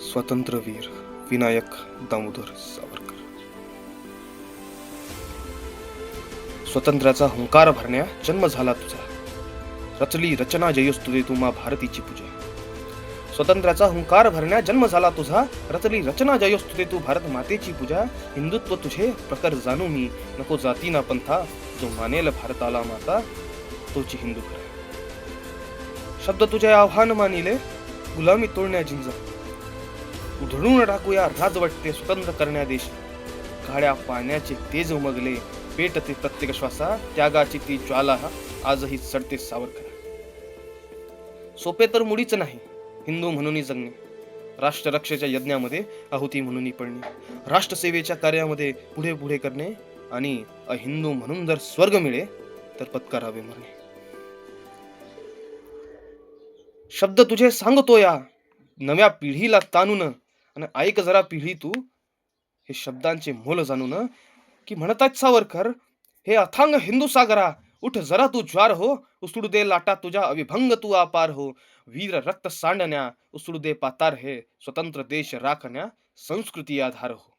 स्वातंत्र्यवीर विनायक दामोदर सावरकर. स्वातंत्र्याचा हुंकार भरण्या जन्म झाला तुझा. रचली रचना जयोस्तुते तुम्हा भारतीची पूजा. स्वातंत्र्याचा हुंकार भरण्या जन्म झाला तुझा. रचली रचना जयस्तुते तू भारत मातेची पूजा. हिंदुत्व तुझे प्रकर जाणू मी. नको जाती ना पंथा जो मानेल भारताला माता तोची हिंदू खरा शब्द तुझे आव्हान मानिले. गुलामी तोडण्या जिंजा. उधळून टाकूया राजवटते स्वतंत्र करण्यादेश. काळ्या पाण्याचे तेज उमगले पेटते प्रत्येक श्वासा त्यागाची ती ज्वाला आजही चढते सावरकर. सोपे तर मुळीच नाही हिंदू म्हणून जगणे. राष्ट्ररक्षेच्या यज्ञामध्ये आहुती म्हणून पडणे. राष्ट्रसेवेच्या कार्यामध्ये पुढे पुढे करणे आणि अहिंदू म्हणून जर स्वर्ग मिळे तर पत्करावे मरणे. शब्द तुझे सांगतो या नव्या पिढीला ताणून आणि ऐक जरा पिढी तू हे शब्दांचे मोल जाणून की म्हणतात सावरकर हे अथांग हिंदू सागरा उठ जरा तू ज्वार हो उसडू दे लाटा तुझ्या अविभंग तू आपार हो वीर रक्त सांडण्या उसडू दे पातार हे स्वतंत्र देश राखण्या संस्कृती आधार हो.